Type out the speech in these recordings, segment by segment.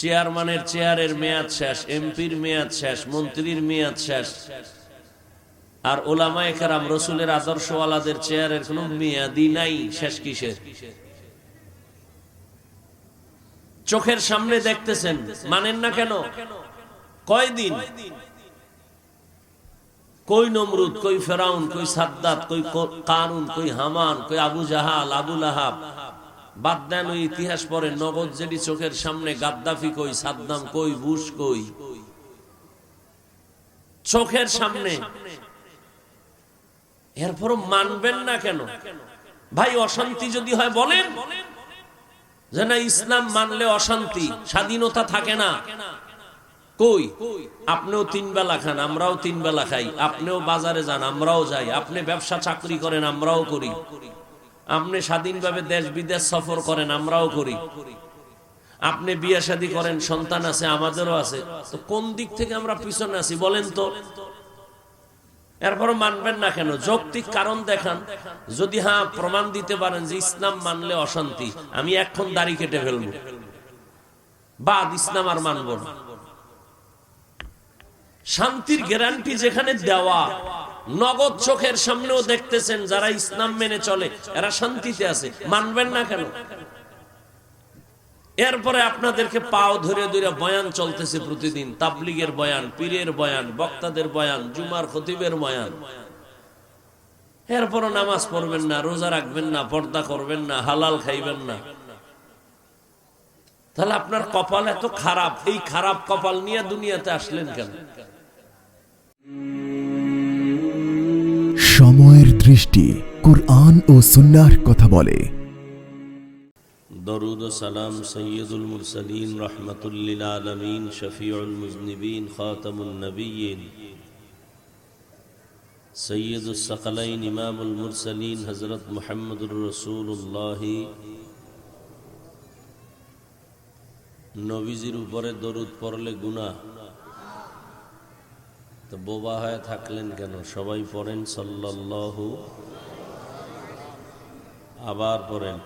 চেয়ারম্যানের চেয়ারের মেয়াদ শেষ, এমপির মেয়াদ শেষ, মন্ত্রীর মেয়াদ শেষ। আর ওলামায়ে কেরাম রসুলের আদর্শওয়ালাদের চেয়ারের কোনো মেয়াদি নাই, শেষ কিসের? চোখের সামনে দেখতেছেন, মানেন না কেন? কয়দিন? কই নমরুদ, কই ফেরাউন, কই সাদ্দাত, কই কারুন কই হামান, কই আবু জাহাল আবুল আহাব বাদ দেন ওই ইতিহাস পরে নগদ যেটি চোখের সামনে গাদ্দাফি কই, সাদ্দাম কই, বুশ কই। চোখের সামনে। মানবেন না কেন? ভাই, অশান্তি যদি হয় বলেন। যে না, ইসলাম মানলে অশান্তি, স্বাধীনতা থাকে না। কই? আপনিও তিন বেলা খান, আমরাও তিন বেলা খাই। আপনিও বাজারে যান, আমরাও যাই। আপনি ব্যবসা, চাকরি করেন, আমরাও করি। আপনি স্বাধীনভাবে দেশ, বিদেশ সফর করেন, আমরাও করি। আপনি বিয়ে শাদী করেন, সন্তান আছে, আমাদেরও আছে। তো কোন দিক থেকে আমরা পিছনে আছি বলেন তো? এরপর মানবেন না কেন? যৌক্তিক কারণ দেখান। যদি হ্যাঁ প্রমাণ দিতে পারেন যে ইসলাম মানলে অশান্তি। আমি এখন দাড়ি কেটে ফেলব। বাদ ইসলাম আর মানব শান্তির গ্যারান্টি যেখানে দেওয়া নগদ চোখের সামনেও দেখতেছেন যারা ইসলাম মেনে চলে, এরা শান্তিতে আছে। মানবেন না কেন? এরপরে আপনাদেরকে পাও ধরে ধরে বয়ান চলতেছে প্রতিদিন, তাবলিগের বয়ান, পীরের বয়ান, বক্তাদের বয়ান, জুমার খতিবের বয়ান। এরপরও নামাজ পড়বেন না, রোজা রাখবেন না, পর্দা করবেন না, হালাল খাইবেন না। তাহলে আপনার কপাল এত খারাপ, এই খারাপ কপাল নিয়ে দুনিয়াতে আসলেন কেন? সময়ের দৃষ্টি কুরআন ও সুন্নাহর কথা বলে। দরুদ সালাম সৈয়দুল মুরসালিন রহমতুল্লিল আলমিন শফিউল মুজনিবিন খাতামুন নবীন। সৈয়দুল সকলাইন ইমামুল মুরসালিন হজরত মোহাম্মদুর রসুল্লাহ নবীজির উপরে দরুদ পড়লে গুনাহ। তো বোবা হয়ে থাকলেন কেন? সবাই পড়েন সাল্লাল্লাহু আবার পড়েন।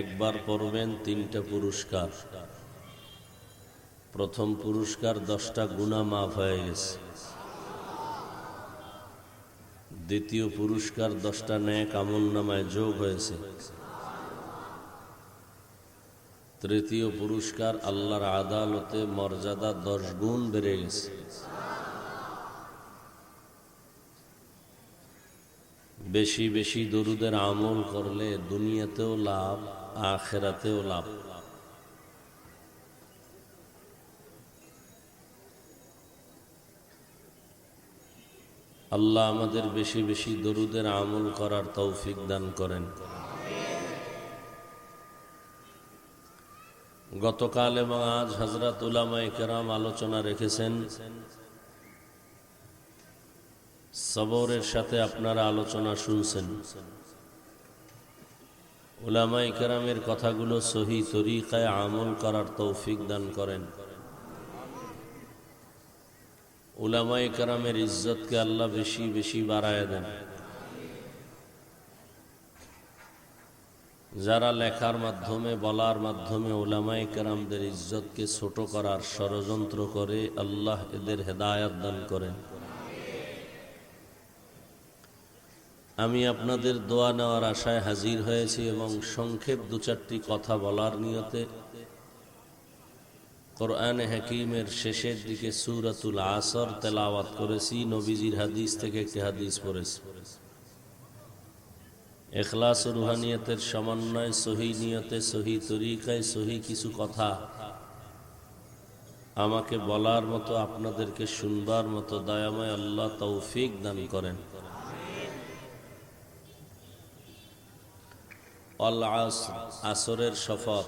একবার পড়বেন তিনটা পুরস্কার। প্রথম পুরস্কার দশটা গুণা মাফ হয়ে গেছে। দ্বিতীয় পুরস্কার দশটা ন্যাক আমল নামায় যোগ হয়েছে। তৃতীয় পুরস্কার আল্লাহর আদালতে মর্যাদা দশ গুণ বেড়ে গেছে। বেশি বেশি দরুদের আমল করলে দুনিয়াতেও লাভ, আখেরাতেও লাভ। আল্লাহ আমাদের বেশি বেশি দরুদের আমল করার তৌফিক দান করেন। গতকাল এবং আজ হজরত উলামায়ে কেরাম আলোচনা রেখেছেন। সবরের সাথে আপনারা আলোচনা শুনছেন। উলামাই কেরামের কথাগুলো সহি তরিকায় আমল করার তৌফিক দান করেন। উলামাই কেরামের ইজ্জতকে আল্লাহ বেশি বেশি বাড়ায় দেন। যারা লেখার মাধ্যমে, বলার মাধ্যমে ওলামাই কেরামদের ইজ্জতকে ছোট করার ষড়যন্ত্র করে আল্লাহ এদের হেদায়াত দান করেন। আমি আপনাদের দোয়া নেওয়ার আশায় হাজির হয়েছি এবং সংক্ষেপ দু চারটি কথা বলার নিয়তে কোরআন হাকিমের শেষের দিকে সুরাতুল আসর তেলাওয়াত করেছি, নবীজির হাদিস থেকে একটি হাদিস পড়েছি। এখলাস রুহানিয়তের সমন্বয়, সহি নিয়তে, সহি তরিকায়, সহি কিছু কথা। আমাকে বলার মতো, আপনাদেরকে শুনবার মতো দয়াময় আল্লাহ তৌফিক দান করেন। অল আসর আসরের শপথ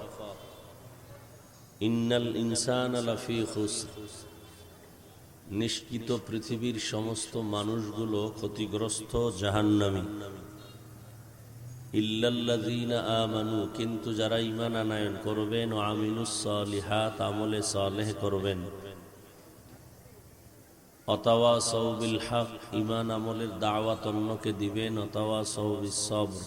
ইন্নাল ইনসান লাফি খুসর। নিশ্চিত পৃথিবীর সমস্ত মানুষগুলো ক্ষতিগ্রস্ত জাহান্নামী। ইল্লাল্লাযীনা আমানু, কিন্তু যারা ঈমান আনায়ন করবেন, ও আমিনুস সালিহাত, আমলে সালেহ করবেন। অতাওয়া সৌবিল হক ঈমান আমলের দাওয়াত অন্যকে দিবেন অতাওয়া সৌবিস সবর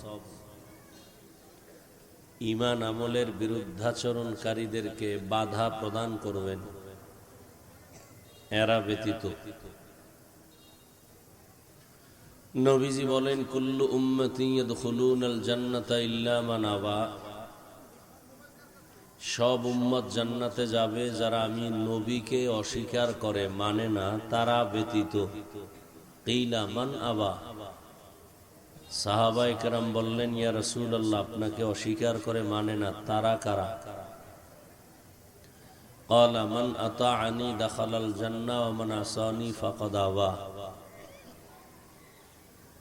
ইমান আমলের বিরুদ্ধাচরণকারীদেরকে বাধা প্রদান করবেন। এরা ব্যতীত। নবীজি বলেন কুল্লু উম্মতি ইয়াদখুলুন আল জান্নাতা ইল্লা মান আবা সব উম্মত জান্নাতে যাবে যারা আমি নবীকে অস্বীকার করে মানে না তারা ব্যতীত কিলা মান আবা সাহাবাই কেরাম বললেন ইয়া রসুল আল্লাহ আপনাকে অস্বীকার করে মানে না তারা কারা قال من أطاعني دخل الجنة ومن عصاني فقد أبى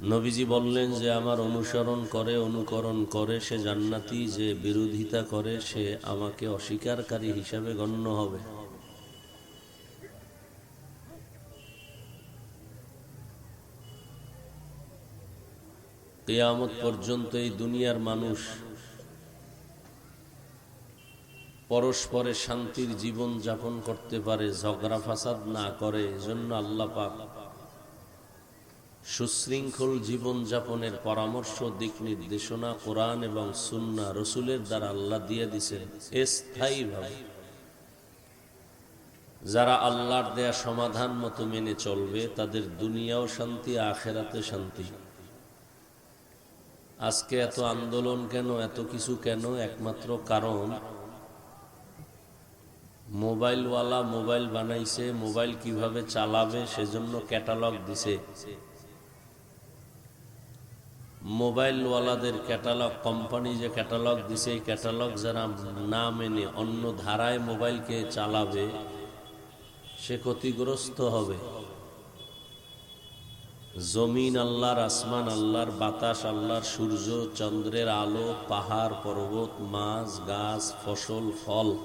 নবীজি বললেন যে, আমার অনুসরণ করে, অনুকরণ করে, সে জান্নাতি, যে বিরোধিতা করে, সে আমাকে অস্বীকারী হিসাবে গণ্য হবে। কেয়ামত পর্যন্ত এই দুনিয়ার মানুষ পরস্পরে শান্তির জীবন যাপন করতে পারে, ঝগড়া ফাসাদ না করে, এজন্য আল্লাহ সুশৃঙ্খল জীবনযাপনের পরামর্শ, দিক নির্দেশনা, কোরআন এবং সুন্না রসুলের দ্বারা আল্লাহ দিয়ে দিছেন স্থায়ীভাবে যারা আল্লাহর দেয়া সমাধান মতো মেনে চলবে, তাদের দুনিয়াও শান্তি, আখেরাতে শান্তি। আজকে এত আন্দোলন কেন, এত কিছু কেন? একমাত্র কারণ, মোবাইলওয়ালা মোবাইল বানাইছে, মোবাইল কীভাবে চালাবে, সেজন্য ক্যাটালগ দিছে। মোবাইলওয়ালাদের ক্যাটালগ, কোম্পানি যে ক্যাটালগ দিছে, এই ক্যাটালগ যারা না মেনে অন্য ধারায় মোবাইলকে চালাবে, সে ক্ষতিগ্রস্ত হবে। জমিন আল্লাহর আসমান, আল্লাহর বাতাস, আল্লাহর সূর্য, চন্দ্রের আলো, পাহাড়, পর্বত, মাছ, গাছ, ফসল, ফল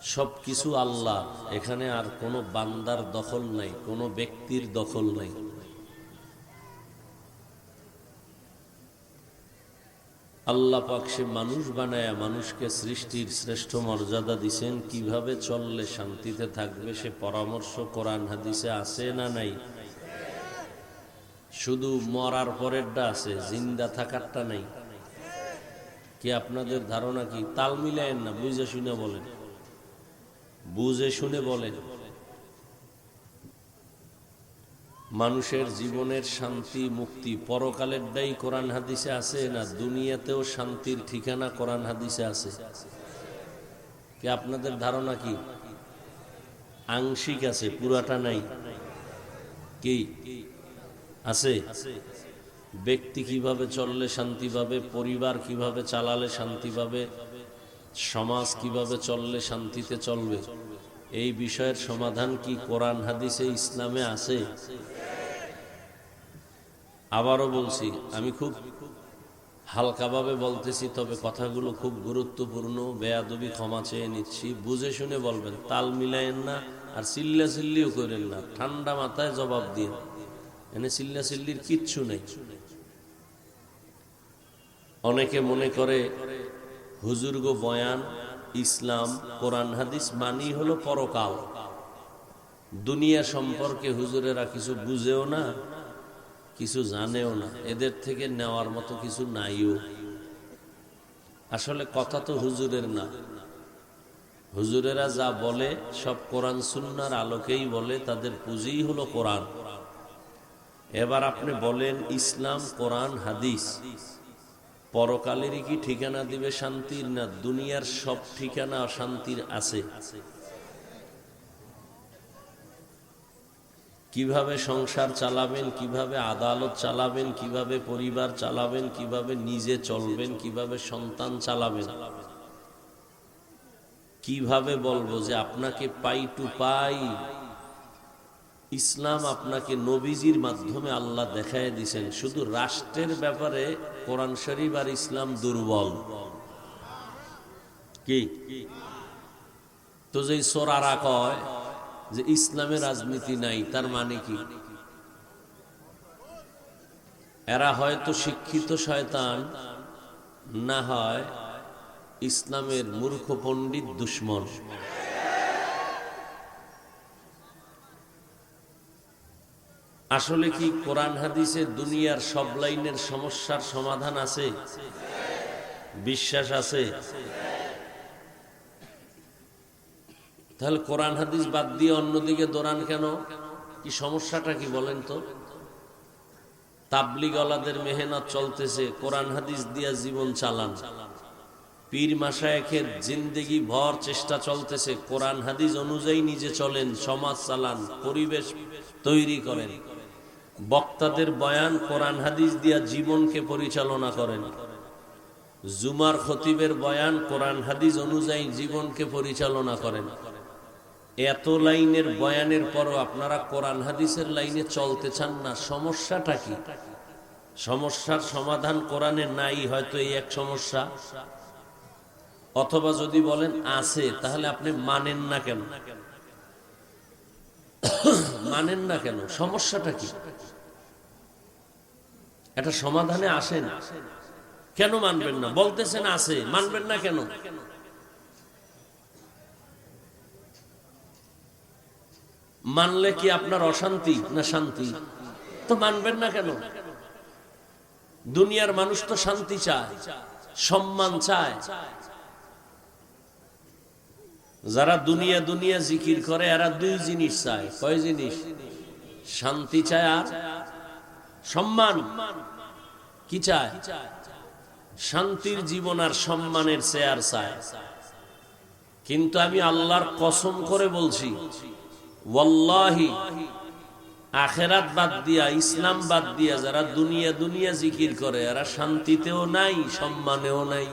সব কিছু আল্লাহ। এখানে আর কোনো বান্দার দখল নাই, কোনো ব্যক্তির দখল নাই। আল্লাহ পাক সে মানুষ বানায় মানুষকে সৃষ্টির শ্রেষ্ঠ মর্যাদা দিছেন। কীভাবে চললে শান্তিতে থাকবে সে পরামর্শ কোরআন হাদিসে আছে না নাই? শুধু মরার পরেরটা আছে, জিন্দা থাকারটা নাই। কি আপনাদের ধারণা কি? তাল মিলায়েন না, বুঝে শুনে বলেন। বুঝে শুনে বলেন। মানুষের জীবনের শান্তি, মুক্তি, পরকালের দায়ী কোরআন হাদিসে আছে না দুনিয়াতেও শান্তির ঠিকানা কোরআন হাদিসে আছে? কি আপনাদের ধারণা কি? আংশিক আছে, পুরাটা নাই। কি? আছে? ব্যক্তি কীভাবে চললে শান্তি পাবে, পরিবার কীভাবে চালালে শান্তি পাবে, সমাজ কীভাবে চললে শান্তিতে চলবে? এই বিষয়ের সমাধান কি কোরআন হাদিসে ইসলামে আছে? আবারও বলছি, আমি খুব হালকাভাবে বলতেছি, তবে কথাগুলো খুব গুরুত্বপূর্ণ, বেয়াদবি ক্ষমা চেয়ে নিচ্ছি। বুঝে শুনে বলবেন, তাল মিলায়েন না আর চিল্লা চিল্লিও করেন না, ঠান্ডা মাথায় জবাব দিয়ে। এনে চিল্লা চিল্লির কিচ্ছু নেই। অনেকে মনে করে, হুজুর্গ বয়ান, ইসলাম, কোরআন, হাদিস মানি হলো পরকাল। দুনিয়া সম্পর্কে হুজুরেরা কিছু বুঝেও না কিছু জানেও না। এদের থেকে নেওয়ার মতো কিছু নাইও। আসলে কথা তো হুজুরের না। হুজুরেরা যা বলে, সব কোরআন সুন্নার আলোকেই বলে, তাদের পুঁজিই হলো কোরআন। এবার আপনি বলেন, ইসলাম, কোরআন, হাদিস। পরকালেরই কি ঠিকানা দিবে শান্তির, না দুনিয়ার সব ঠিকানা অশান্তির আছে? কীভাবে সংসার চালাবেন, কীভাবে আদালত চালাবেন, কীভাবে পরিবার চালাবেন, কীভাবে নিজে চলবেন, কীভাবে সন্তান চালাবেন? কীভাবে বলব যে আপনাকে পাই টু পাই? ইসলাম আপনাকে নবীজির মাধ্যমে আল্লাহ দেখায় দিছেন। শুধু রাষ্ট্রের ব্যাপারে কোরআন শরীফ আর ইসলাম দুর্বল। কি? তো যে সোরারা কয় যে ইসলামে রাজনীতি নাই, তার মানে কি? এরা হয়তো শিক্ষিত শয়তান, না হয় ইসলামের মূর্খ পণ্ডিত দুশ্মন। আসলে কি কোরআন হাদিসে দুনিয়ার সব লাইনের সমস্যার সমাধান আছে? বিশ্বাস আছে? তাহলে কোরআন হাদিস বাদ দিয়ে অন্যদিকে দৌড়ান কেন? কি সমস্যাটা কি বলেন তো? তাবলিগলাদের মেহনত চলতেছে, কোরআন হাদিস দিয়া জীবন চালান। পীর মাসায়েখের জিন্দেগি ভর চেষ্টা চলতেছে, কোরআন হাদিস অনুযায়ী নিজে চলেন, সমাজ চালান, পরিবেশ তৈরি করেন। বক্তাদের বয়ান কোরআন হাদিস দিয়া জীবনকে পরিচালনা করেন। জুমার খতিবের বয়ান কোরআন হাদিস অনুযায়ী জীবনকে পরিচালনা করেন। এত লাইনের বয়ানের পরও আপনারা কোরআন হাদিসের লাইনে চলতে চান না, সমস্যাটা কি? সমস্যার সমাধান কোরআনে নাই হয়তো এই এক সমস্যা। অথবা যদি বলেন আছে, তাহলে আপনি মানেন না কেন? মানেন না কেন? সমস্যাটা কি? এটা সমাধানে আসেন কেন মানবেন না? বলতেছেন আছে, মানবেন না কেন? মানলে কি আপনার অশান্তি না শান্তি? তো মানবেন না কেন? দুনিয়ার মানুষ তো শান্তি চায়, সম্মান চায়। যারা দুনিয়া দুনিয়া জিকির করে, এরা দুই জিনিস চায়। কয় জিনিস? শান্তি চায় আর সম্মান। কি চায়? শান্তির জীবন আর সম্মানের চেয়ার চায়। কিন্তু আমি আল্লাহর কসম করে বলছি আখেরাত বাদ দিয়া, ইসলাম বাদ দিয়া যারা দুনিয়া দুনিয়া জিকির করে, এরা শান্তিতেও নাই, সম্মানেও নাই।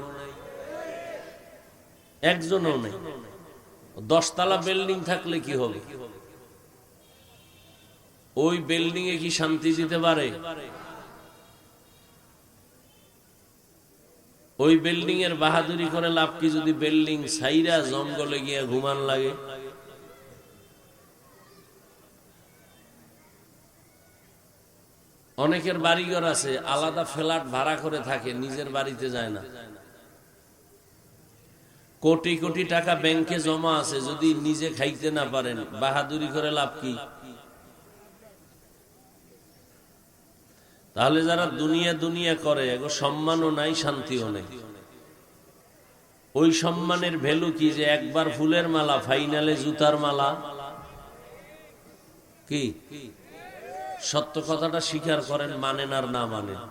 একজনও নাই। দশতলা বিল্ডিং থাকলে কি হবে? ওই বিল্ডিং এ কি শান্তি দিতে পারে? ওই বিল্ডিং এর বাহাদুরি করে লাভ কি যদি বিল্ডিং সাইরা জঙ্গলে গিয়ে ঘুমান লাগে? অনেকের বাড়িঘর আছে, আলাদা ফ্ল্যাট ভাড়া করে থাকে, নিজের বাড়িতে যায় না। কোটি কোটি টাকা ব্যাংকে জমা আছে, যদি নিজে খাইতে না পারেন, বাহাদুরি করে লাভ কি? তাহলে যারা দুনিয়া দুনিয়া করে, এগো সম্মানও নাই, শান্তিও নেই। ওই সম্মানের ভ্যালু কি যে একবার ফুলের মালা, ফাইনালে জুতার মালা? কি? সত্য কথাটা স্বীকার করেন, মানেন আর না মানেন।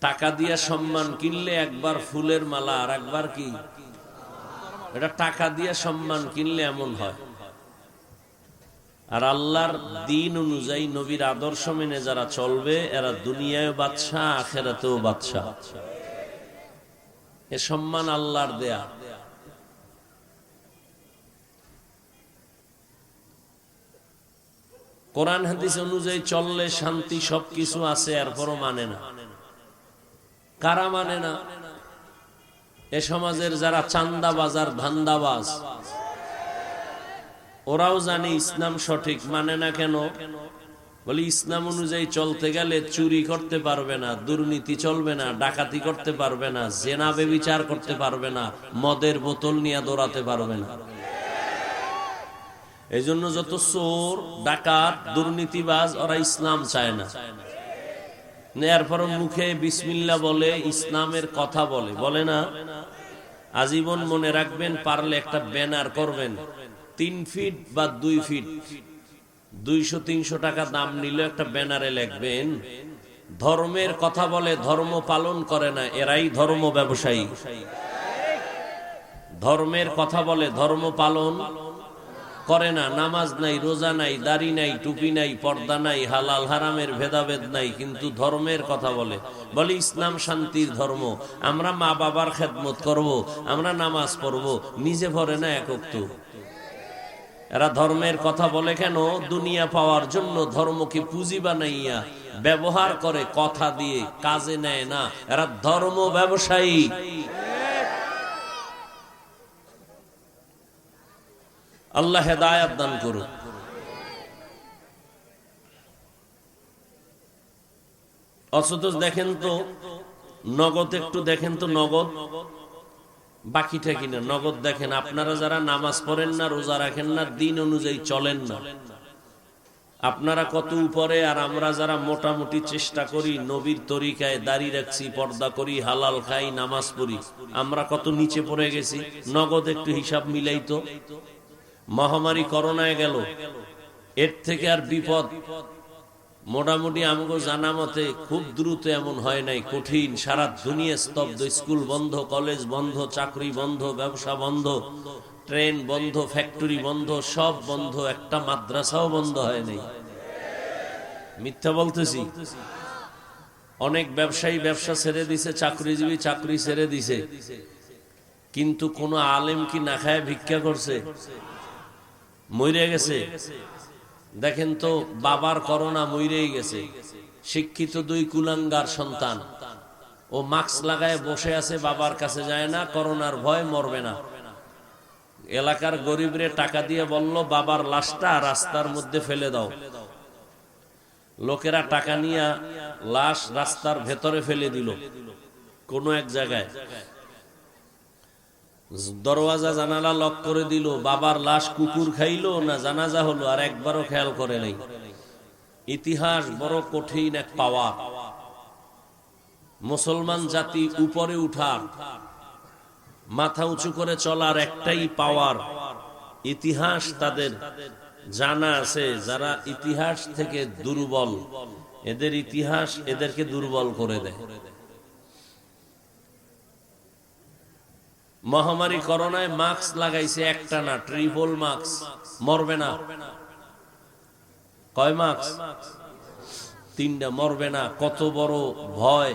টাকা দিয়া সম্মান কিনলে একবার ফুলের মালা, আর একবার কি? এটা টাকা দিয়া সম্মান কিনলে এমন হয়। আর আল্লাহর দিন অনুযায়ী নবীর আদর্শ মেনে যারা চলবে, এরা দুনিয়ায় বাদশাহ, আখেরাতেও বাদশাহ। এ সম্মান আল্লাহর দেয়া। কোরআন হাদিস অনুযায়ী চললে শান্তি সবকিছু আছে এরপরও মানে না। কারা মানে না? এ সমাজের যারা চান্দাবাজ আর ধান্দাবাজ, ওরাও জানে ইসলাম সঠিক মানে না কেন? বলি, ইসলাম অনুযায়ী চলতে গেলে চুরি করতে পারবে না, দুর্নীতি চলবে না, ডাকাতি করতে পারবে না জেনাবে বিচার করতে পারবে না, মদের বোতল নিয়ে দৌড়াতে পারবে না। এই জন্য যত চোর, ডাকাত, দুর্নীতিবাজ, ওরা ইসলাম চায় না। এরপর মুখে বিসমিল্লা বলে, ইসলামের কথা বলে। বলে না, আজীবন মনে রাখবেন, পারলে একটা ব্যানার করবেন। তিন ফিট বা দুই ফিট। দুইশো, তিনশো টাকা দাম নিলে একটা ব্যানারে লিখবেন, ধর্মের কথা বলে ধর্ম পালন করে না, এরাই ধর্ম ব্যবসায়ী। ধর্মের কথা বলে ধর্ম পালন করে না, নামাজ নাই, রোজা নাই, দাড়ি নাই, টুপি নাই, পর্দা নাই, হালাল, হারামের ভেদাভেদ নাই, কিন্তু ধর্মের কথা বলে। বলে, ইসলাম শান্তির ধর্ম, আমরা মা বাবার খেদমত করব, আমরা নামাজ পড়ব, নিজে পড়ে না একক তো এরা ধর্মের কথা বলে কেন? দুনিয়া পাওয়ার জন্য ধর্মকে পুঁজি বানাইয়া ব্যবহার করে, কথা দিয়ে কাজে নেয় না। এরা ধর্ম ব্যবসায়ী। আল্লাহ হেদায়াত দান করুন অথচ দেখেন তো, নগদ একটু দেখেন তো নগদ। বাকিটা কিনা, নগদ দেখেন, আপনারা যারা নামাজ পড়েন না, রোজা রাখেন না, দিন অনুযায়ী চলেন না। আপনারা কত উপরে, আর আমরা যারা মোটামুটি চেষ্টা করি, নবীর তরিকায় দাড়ি রাখছি, পর্দা করি, হালাল খাই, নামাজ পড়ি, আমরা কত নিচে পড়ে গেছি, নগদ একটু হিসাব মিলাই তো মহামারী করোনায় গেল। এর থেকে আর বিপদ। মোটামুটি আমাকে জানা মতে খুব দ্রুত এমন হয় নাই, কঠিন। সারা দুনিয়া স্তব্ধ, স্কুল বন্ধ, কলেজ বন্ধ, চাকরি বন্ধ, ব্যবসা বন্ধ, ট্রেন বন্ধ, ফ্যাক্টরি বন্ধ, সব বন্ধ, একটা মাদ্রাসাও বন্ধ হয় নাই। মিথ্যা বলতেছি? অনেক ব্যবসায়ী ব্যবসা ছেড়ে দিছে, চাকরিজীবী চাকরি ছেড়ে দিছে। কিন্তু কোন আলেম কি না খায় ভিক্ষা করছে? মরে গেছে। দেখেন তো, বাবার করোনা মরেই গেছে। শিক্ষিত দুই কুলাঙ্গার সন্তান। ও মাস্ক লাগায় বসে আছে, বাবার কাছে যায় না, করোনার ভয় মরবে না। এলাকার গরিবরে টাকা দিয়ে বলল, বাবার লাশটা রাস্তার মধ্যে ফেলে দাও। লোকেরা টাকা নিয়ে লাশ রাস্তার ভেতরে ফেলে দিল। কোনো এক জায়গায়। দরওয়াজা জানালা লক করে দিল, বাবার লাশ কুকুর খাইলো, না জানাজা হলো, আর একবারও খেয়াল করে নাই। ইতিহাস বড় কঠিন এক পাওয়া মুসলমান জাতি উপরে উঠার, মাথা উঁচু করে চলার একটাই পাওয়ার। ইতিহাস তাদের জানা আছে, যারা ইতিহাস থেকে দুর্বল, এদের ইতিহাস এদেরকে দুর্বল করে দেয়। মহামারী করোনায় মাস্ক লাগাইছে একটা না ট্রিপল মাস্ক মরবে না। কয় মাস্ক তিনটা, মরবে না। কত বড় ভয়।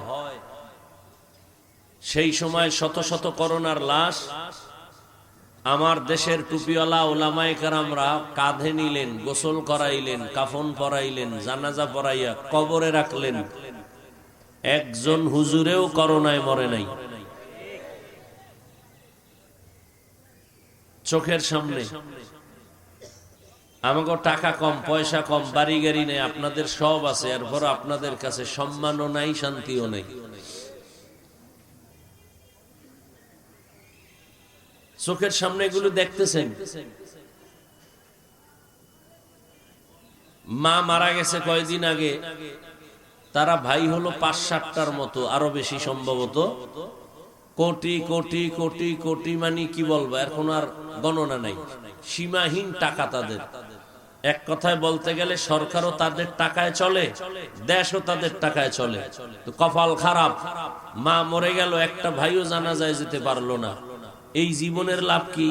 সেই সময় শত শত করোনার লাশ আমার দেশের টুপিওয়ালা ওলামায় কারামরা কাঁধে নিলেন, গোসল করাইলেন, কাফন পরাইলেন, জানাজা পরাইয়া কবরে রাখলেন। একজন হুজুরেও করোনায় মরে নাই। চোখের সামনে। আমাকে টাকা কম, পয়সা কম বাড়ি গাড়ি নেই, আপনাদের সব আছে এরপর আপনাদের কাছে সম্মানও নাই, শান্তিও নেই। চোখের সামনে এগুলো দেখতেছেন? মা মারা গেছে কয়দিন আগে, তারা ভাই হলো পাঁচ সাতটার মতো, আরও বেশি সম্ভবত। কোটি কোটি কোটি কোটি মানে কি বলব? কোন আর গণনা নাই। সীমাহীন টাকা তাদের। এক কথায় বলতে গেলে সরকারও তাদের টাকায় চলে, দেশও তাদের টাকায় চলে। তো কপাল খারাপ। মা মরে গেল, একটা ভাইও জানা যায় যেতে পারল না। এই জীবনের লাভ কি?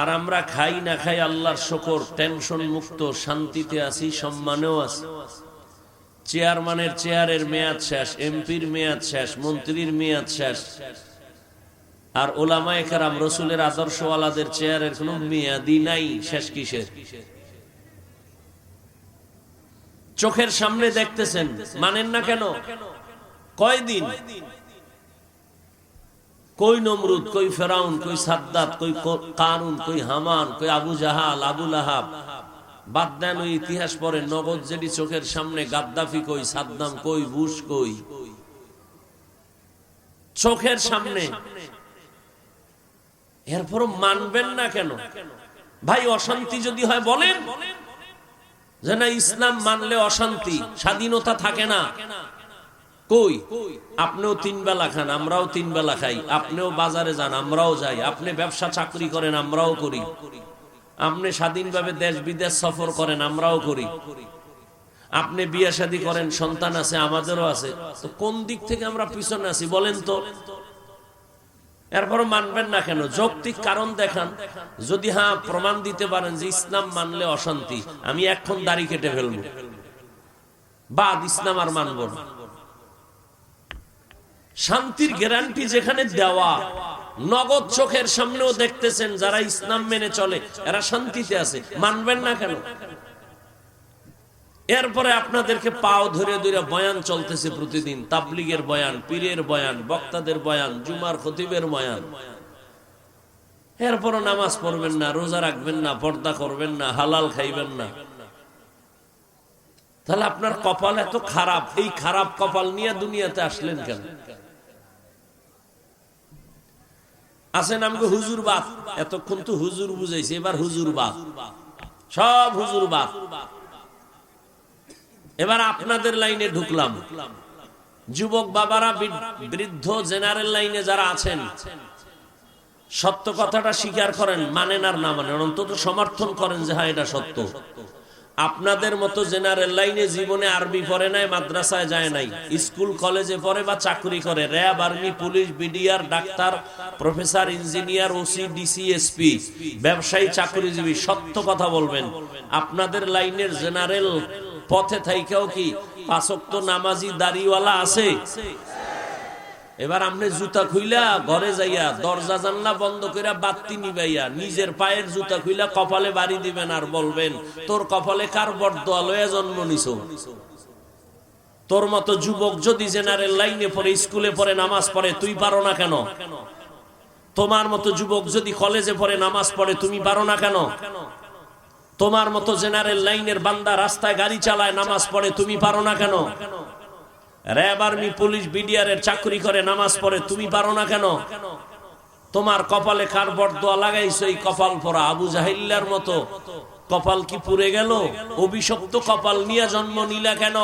আর আমরা খাই না খাই আল্লাহর শকর, টেনশন মুক্ত, শান্তিতে আছি, সম্মানেও আছি। চেয়ারম্যানের চেয়ারের মেয়াদ শেষ, এমপির মেয়াদ শেষ, মন্ত্রীর মেয়াদ শেষ। আর ওলামায় কারাম, রসুলের আদর্শওয়ালাদের চেয়ারের কোন মেয়াদি নাই, শেষ কিসের? চোখের সামনে দেখতেছেন, মানেন না কেন? কয়দিন? কই নমরুদ, কই ফেরাউন, কই সাদ্দাত, কই কানুন, কই হামান, কই আবু জাহাল আবুল আহাব বাদ দেন ওই ইতিহাস পরে নগদ যেটি চোখের সামনে গাদ্দাফি কই, সাদ্দাম কই, বুশ কই? চোখের সামনে। এরপরও মানবেন না কেন? ভাই, অশান্তি যদি হয় বলেন। যে না, ইসলাম মানলে অশান্তি, স্বাধীনতা থাকে না। কই? আপনিও তিন বেলা খান, আমরাও তিন বেলা খাই। আপনিও বাজারে যান, আমরাও যাই। আপনি ব্যবসা, চাকরি করেন, আমরাও করি। আপনি স্বাধীনভাবে দেশ, বিদেশ সফর করেন, আমরাও করি। আপনি বিয়ে শাদী করেন, সন্তান আছে, আমাদেরও আছে। তো কোন দিক থেকে আমরা পিছনে আছি বলেন তো? এরপর মানবেন না কেন? যৌক্তিক কারণ দেখান। যদি হ্যাঁ প্রমাণ দিতে পারেন যে ইসলাম মানলে অশান্তি। আমি এখন দাড়ি কেটে ফেলব। বাদ ইসলাম আর মানব শান্তির গ্যারান্টি যেখানে দেওয়া নগদ চোখের সামনেও দেখতেছেন যারা ইসলাম মেনে চলে, এরা শান্তিতে আছে। মানবেন না কেন? এরপরে আপনাদেরকে পাও ধরে ধরে বয়ান চলতেছে প্রতিদিন। তাবলিগের বয়ান, পীরের বয়ান, বক্তাদের বয়ান, জুমার খতিবের বয়ান। এরপরও নামাজ পড়বেন না, রোজা রাখবেন না, পর্দা করবেন না, হালাল খাইবেন না। তাহলে আপনার কপাল এত খারাপ, এই খারাপ কপাল নিয়ে দুনিয়াতে আসলেন কেন? আছেন আমাকে হুজুর বাপ? এতক্ষণ তো হুজুর বুঝাইছে, এবার হুজুর বাপ। সব হুজুর বাপ। এবার আপনাদের লাইনে ঢুকলাম। যুবক বাবারা বৃদ্ধ জেনারেল লাইনে যারা আছেন, সত্য কথাটা স্বীকার করেন, মানেন আর না মানেন, অন্তত সমর্থন করেন যে হ্যাঁ এটা সত্য। আপনাদের মতো জেনারেল লাইনে জীবনে আরবি পড়ে নাই, মাদ্রাসায় যায় নাই, স্কুল, কলেজে পড়ে বা চাকরি করে। RAB, army, police, BDR, doctor, professor, engineer, OC, DC, SP, ব্যবসায়ী, চাকরিজীবী, সত্য কথা বলবেন। আপনাদের লাইনের জেনারেল পথে থাইকেও কি পাঁচক্ত নামাজি দাড়িওয়ালা আছে? এবার আপনি জুতা খুইলা ঘরে যাইয়া দরজা জানলা বন্ধ কইরা বাত্তি নিবাইয়া, নিজের পায়ের জুতা খুইলা কপালে বাড়ি দিবেন আর বলবেন, তোর কপালে কার বরদোয়া লয়ে জন্ম নিছ? তোর মতো যুবক যদি জেনারেল লাইনে পড়ে, স্কুলে পড়ে, নামাজ পড়ে, তুই পারো না কেন? তোমার মতো যুবক যদি কলেজে পড়ে, নামাজ পড়ে, তুমি পারো না কেন? তোমার মতো জেনারেল লাইনের বান্দা রাস্তায় গাড়ি চালায়, নামাজ পড়ে, তুমি পারো না কেন? র্যাব আর্মি, পুলিশ, বিডিআরের চাকরি করে, নামাজ পড়ে, তুমি পারো না কেন? তোমার কপালে কার বরদোয়া লাগাইছো? এই কপাল পরা আবু জাহিল্লার মতো। কপাল কি পুড়ে গেল? অভিশপ্ত কপাল নিয়ে জন্ম নিলা কেন?